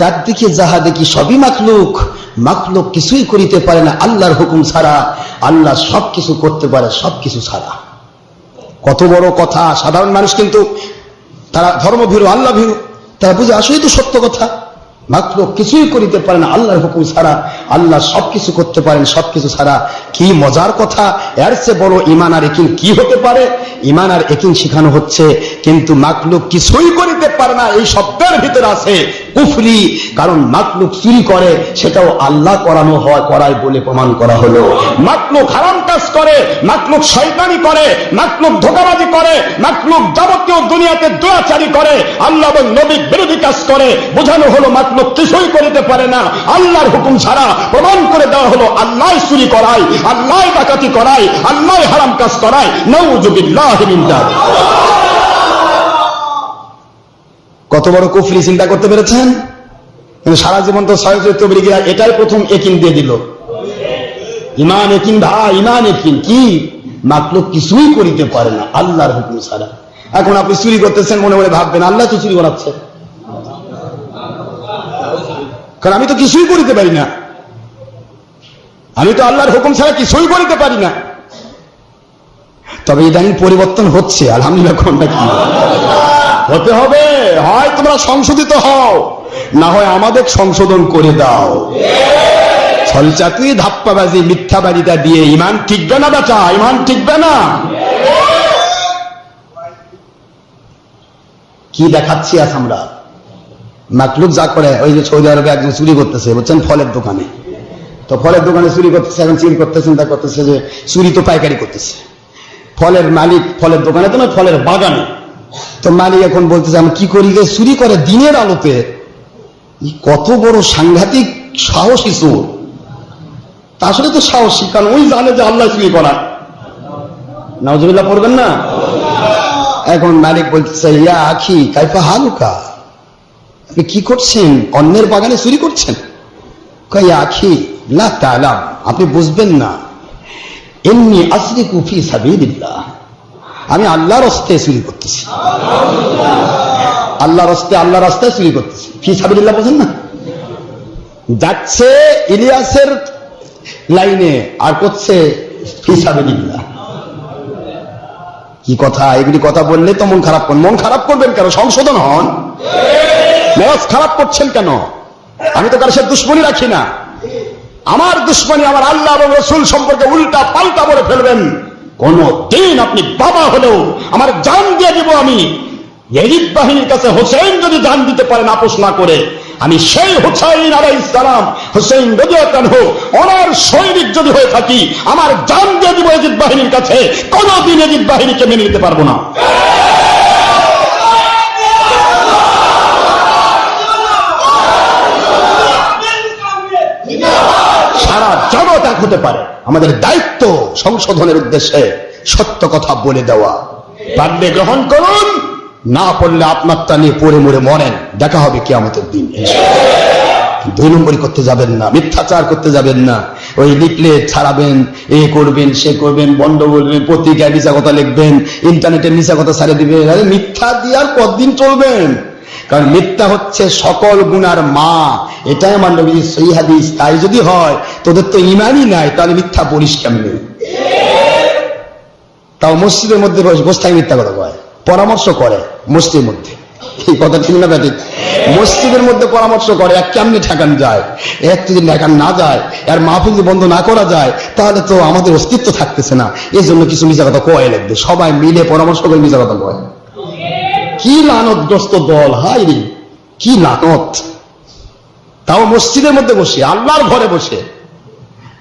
চারদিকে যাহা দেখি সবই মাখলুক মাখলুক কিছুই করিতে পারে না আল্লাহর হুকুম ছাড়া। আল্লাহ সব কিছু করতে পারে সব কিছু ছাড়া। কত বড় কথা, সাধারণ মানুষ কিন্তু তারা ধর্মভীরু আল্লাহ ভীরু, তারা বুঝে আসলেই তো সত্য কথা। মাত্র কিছুই করিতে পারে না আল্লাহর হুকুম ছাড়া। আল্লাহ সবকিছু করতে পারেন, সবকিছু ছাড়া। কি মজার কথা, এর চেয়ে বড় ইমান আর একিন কি হতে পারে? ইমান আর একিন শেখানো হচ্ছে, কিন্তু মাকলুক কিছুই করিতে পারে না, এই শব্দের ভিতরে আছে কুফরি, কারণ মাকলুক চুরি করে, সেটাও আল্লাহ করানো হয়, করায় বলে প্রমাণ করা হলো। মাকলুক হারাম কাজ করে, মাকলুক শয়তানি করে, মাকলুক ধোকাবাজি করে, মাকলুক যাবতীয় দুনিয়াতে দোয়াচারি করে, আল্লাহ এবং নবীর বিরোধী কাজ করে, বোঝানো হলো মাকলুক কিছুই করিতে পারে না। আল্লাহর হুকুম ছাড়া প্রমাণ করে দেওয়া হলো আল্লাহ চুরি করায় আল্লাহ ডাকাতি করায় আল্লাহ হারাম কাজ করায়। নৌজুবিল্লাহ মিন যালিক। কত বড় কুফরি চিন্তা করতে পেরেছেন? কিন্তু সারা জীবন তো ছয় এটাই প্রথম একিন দিয়ে দিল। ইমান একিন ভাই, ইমান একিন। কি? মাকলুক কিছুই করিতে পারে না, আল্লাহর হুকুম ছাড়া। এখন আপনি চুরি করতেছেন, মনে মনে ভাববেন, আল্লাহ তো চুরি করাচ্ছে। কারণ আমি তো কিছুই করিতে পারি না। আমি তো আল্লাহর হুকুম ছাড়া কিছুই করিতে পারি না। তবে ইদানিং পরিবর্তন হচ্ছে, আলহামদুলিল্লাহ, কোনটা কি? হতে হবে। হয় তোমরা সংশোধিত হও, না হয় আমাদের সংশোধন করে দাও। ধাপ্পাবাজি দিয়ে ইমান টিকবে না ইমান টিকবে না? কি দেখাচ্ছি আজ আমরা? মাকলুক যা করে, ওই যে সৌদি আরবে একজন চুরি করতেছে বলছেন ফলের দোকানে। তো ফলের দোকানে চুরি করতেছে, এখন চুরি করতে চিন্তা করতেছে যে চুরি তো পাইকারি করতেছে। ফলের মালিক ফলের দোকানে তো ফলের বাগানে। তো মালিক এখন বলতেছে, আমি কি করি যে চুরি করে দিনের আলোতে। কত বড় সাংঘাতিক সাহসী চোর। তা আসলে তো সাহসী, কারণ ওই জানে যে আল্লাহ চুরি করা। নজরুল্লাহ পড়বেন না? এখন মালিক বলতেছে, ইয়া আখি, কাইফা হালুকা? আপনি কি করছেন? অন্যের বাগানে চুরি করছেন? আখি, লা তালাম, আপনি বুঝবেন না। এমনি আসরি কুফি সাবিল্লাহ আমি আল্লাহর রাস্তায় চুরি করতেছি। আল্লাহ রাস্তায় আল্লাহ রাস্তায় চুরি করতেছি। সাবিল্লাহ বোঝেন না? যাচ্ছে ইলিয়াসের লাইনে আর করছে কি কথা? এগুলি কথা বললে তো মন খারাপ করেন মন খারাপ করবেন কেন? সংশোধন হন। মেরাজ খারাপ করছেন কেন? আমি তো কারও সে দুশ্মনী রাখি না। আমার দুশ্মনী আমার আল্লাহ এবং রসুল সম্পর্কে উল্টা পাল্টা বলে ফেলবেন। কোন দিন আপনি বাবা হলেও আমার জান দিয়ে দিব আমি। এরিদ বাহিনীর কাছে হোসেন যদি জান দিতে পারেন, আপোষ না করে, আমি সেই হুসাইন আলাই ইসলাম হুসেন ওনার সৈনিক যদি হয়ে থাকি, আমার জান দিয়ে দিব এজিদ বাহিনীর কাছে, কোনদিন এজিদ বাহিনীকে মেনে নিতে পারব না সারা জগৎ এক হতে পারে। আমাদের দায়িত্ব সংশোধনের উদ্দেশ্যে সত্য কথা বলে দেওয়া। পারলে গ্রহণ করুন, না পড়লে আপনারটা নিয়ে পড়ে মরে মরেন। দেখা হবে কি আমাদের দিন দুই নম্বরই করতে যাবেন না, মিথ্যাচার করতে যাবেন না। ওই লিফলেট ছাড়াবেন, এ করবেন, সে করবেন, বন্ধ বলবেন পত্রিকায় মিশা কথা লিখবেন, ইন্টারনেটে মিশা কথা ছাড়ে দিবেন। মিথ্যা দিয়ে আর কতদিন চলবেন? কারণ মিথ্যা হচ্ছে সকল গুনার মা। এটাই আমার নবীর সহি হাদিস। তাই যদি হয়, তোদের তো ইমানই নাই, তাহলে মিথ্যা বলিস কেমনে? তাও মসজিদের মধ্যে বসে থাকে মিথ্যা কথা কয়। পরামর্শ করে মসজিদের মধ্যে। এই কথা ঠিক না ব্যাটিক? মসজিদের মধ্যে পরামর্শ করে, এক কেমনে ঠেকান যায়? এক যদি ঠেকান না যায়, আর মাহফিল বন্ধ না করা যায়, তাহলে তো আমাদের অস্তিত্ব থাকতেছে না। এই জন্য কিছু মিশা কথা কয় লাগবে। সবাই মিলে পরামর্শ করে মিশা কথা কয়। কি লানতগ্রস্ত দল? হাই রে, কি লানত? তাও মসজিদের মধ্যে বসে, আল্লাহর ঘরে বসে।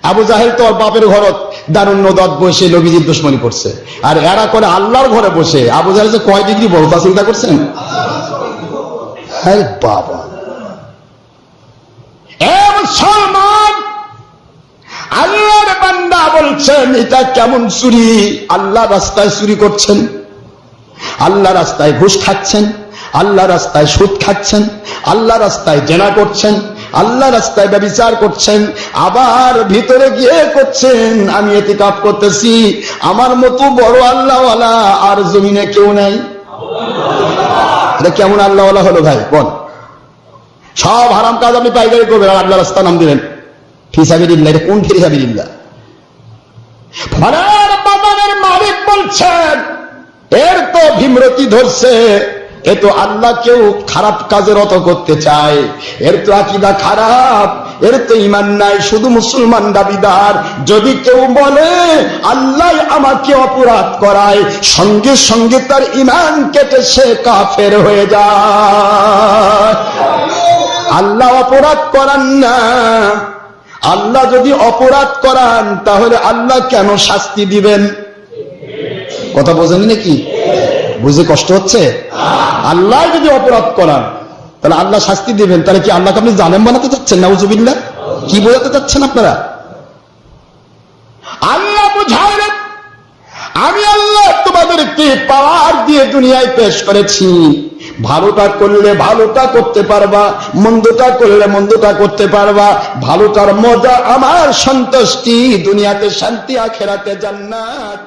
আবু জাহেল তো বাপের ঘরত দারুণ নদত বসে নবীজির দুশ্মনী করছে আর এরা করে আল্লাহর ঘরে বসে। আবু জাহেল যে কয় ডিগ্রি বড় তা চিন্তা করছেন? হ্যাঁ বাবা। আল্লাহর বান্দা বলছেন, এটা কেমন চুরি? আল্লাহ রাস্তায় চুরি করছেন। আল্লাহ রাস্তায় ঘুষ খাচ্ছেন, আল্লাহ রাস্তায় সুদ খাচ্ছেন, আল্লাহ রাস্তায় জেনা করছেন, আল্লাহ রাস্তায় ব্যবচার করছেন, আবার ভিতরে গিয়ে করছেন, আমি এতে কাপ করতেছি, আমার মতো বড় আল্লাহওয়ালা আর জমিনে কেউ নাই। কেমন আল্লাহওয়ালা হলো ভাই? বল। সব হারাম কাজ আপনি পাইকারি করবেন, আর আল্লাহ রাস্তা নাম দিলেন ফিসাবিল্লাহ এটা কোন বাগানের মালিক বলছেন ভীমরতি ধরছে। এ তো আল্লাহকেও খারাপ কাজের অত করতে চায়। এর তো আকিদা খারাপ, এর তো ইমান নাই, শুধু মুসলমান দাবিদার। যদি কেউ বলে, আল্লাহ আমাকে অপরাধ করায়, সঙ্গে সঙ্গে তার ইমান কেটে সে কাফের হয়ে যায়। আল্লাহ অপরাধ করান না। আল্লাহ যদি অপরাধ করান, তাহলে আল্লাহ কেন শাস্তি দিবেন? কথা বোঝেনি নাকি? বুঝে কষ্ট হচ্ছে? আল্লাহ যদি অপরাধ করান, তাহলে আল্লাহ শাস্তি দিবেন। তাহলে কি আল্লাহকে আপনি জানেন বানাতে চাচ্ছেন? নাউজুবিল্লাহ। কি বোঝাতে চাচ্ছেন আপনারা? আল্লাহ বুঝাইলেন, আমি আল্লাহ তোমাদেরকে পাওয়ার দিয়ে দুনিয়ায় পেশ করেছি। ভালোটা করলে ভালোটা করতে পারবা, মন্দটা করলে মন্দটা করতে পারবা। ভালোটার মজা আমার সন্তুষ্টি। দুনিয়াতে শান্তি, আখেরাতে জান্নাত।